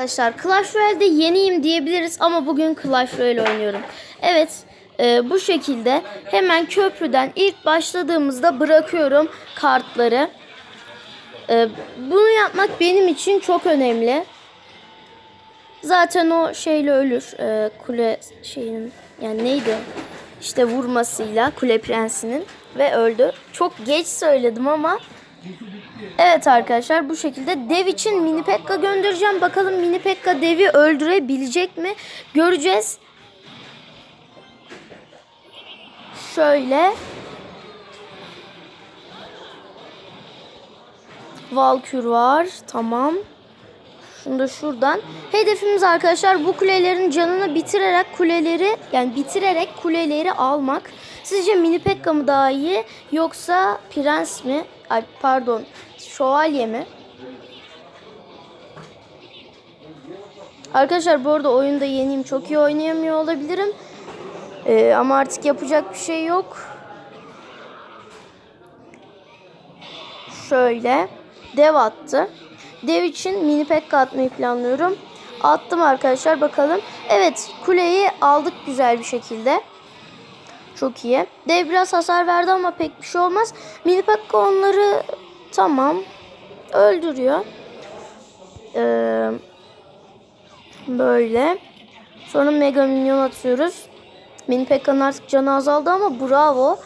Arkadaşlar Clash Royale'de yeniyim diyebiliriz ama bugün Clash Royale oynuyorum. Evet e, bu şekilde hemen köprüden ilk başladığımızda bırakıyorum kartları. E, bunu yapmak benim için çok önemli. Zaten o şeyle ölür e, kule şeyinin yani neydi işte vurmasıyla kule prensinin ve öldü. Çok geç söyledim ama Evet arkadaşlar bu şekilde dev için mini pekka göndereceğim. Bakalım mini pekka devi öldürebilecek mi? Göreceğiz. Şöyle. Valkür var. Tamam. Da şuradan. Hedefimiz arkadaşlar bu kulelerin canını bitirerek kuleleri yani bitirerek kuleleri almak. Sizce mini pekka mı daha iyi yoksa prens mi? Ay pardon şövalye mi? Arkadaşlar bu arada oyunda yeniyim. Çok iyi oynayamıyor olabilirim. Ee, ama artık yapacak bir şey yok. Şöyle. Dev attı. Dev için mini pekka atmayı planlıyorum. Attım arkadaşlar bakalım. Evet kuleyi aldık güzel bir şekilde. Çok iyi. Dev biraz hasar verdi ama pek bir şey olmaz. Mini pekka onları tamam öldürüyor. Ee, böyle. Sonra mega minyon atıyoruz. Mini Pekka'nın artık canı azaldı ama bravo.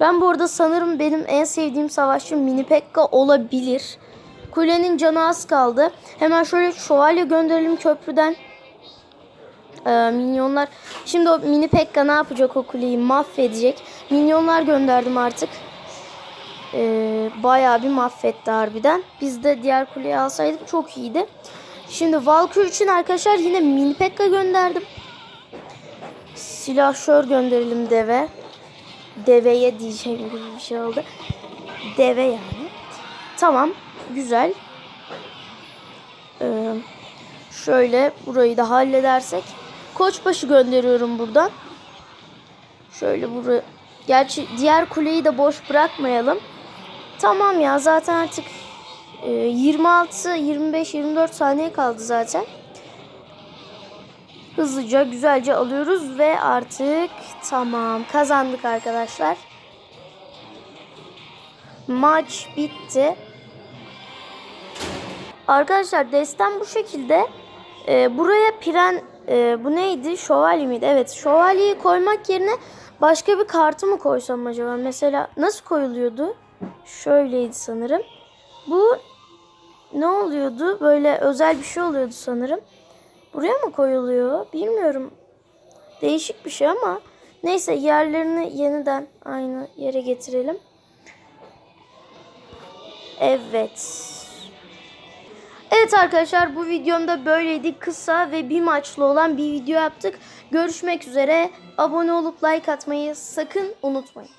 Ben bu arada sanırım benim en sevdiğim savaşçı Mini Pekka olabilir. Kulenin canı az kaldı. Hemen şöyle şövalye gönderelim köprüden. Ee, minyonlar. Şimdi o Mini Pekka ne yapacak o kuleyi mahvedecek. Minyonlar gönderdim artık. Ee, bayağı bir mahvetti harbiden. Biz de diğer kuleyi alsaydık çok iyiydi. Şimdi Valkyrie için arkadaşlar yine Mini Pekka gönderdim. Silahşör gönderelim deve. Deveye diyeceğim gibi bir şey oldu. Deve yani. Tamam. Güzel. Ee, şöyle burayı da halledersek. Koçbaşı gönderiyorum buradan. Şöyle buraya. Gerçi diğer kuleyi de boş bırakmayalım. Tamam ya zaten artık e, 26, 25, 24 saniye kaldı zaten. Hızlıca güzelce alıyoruz ve artık tamam kazandık arkadaşlar. Maç bitti. Arkadaşlar destem bu şekilde. Ee, buraya piren e, bu neydi? Şövalye miydi? Evet şövalyeyi koymak yerine başka bir kartı mı koysam acaba? Mesela nasıl koyuluyordu? Şöyleydi sanırım. Bu ne oluyordu? Böyle özel bir şey oluyordu sanırım. Buraya mı koyuluyor? Bilmiyorum. Değişik bir şey ama neyse yerlerini yeniden aynı yere getirelim. Evet. Evet arkadaşlar bu videomda böyleydi. Kısa ve bir maçlı olan bir video yaptık. Görüşmek üzere. Abone olup like atmayı sakın unutmayın.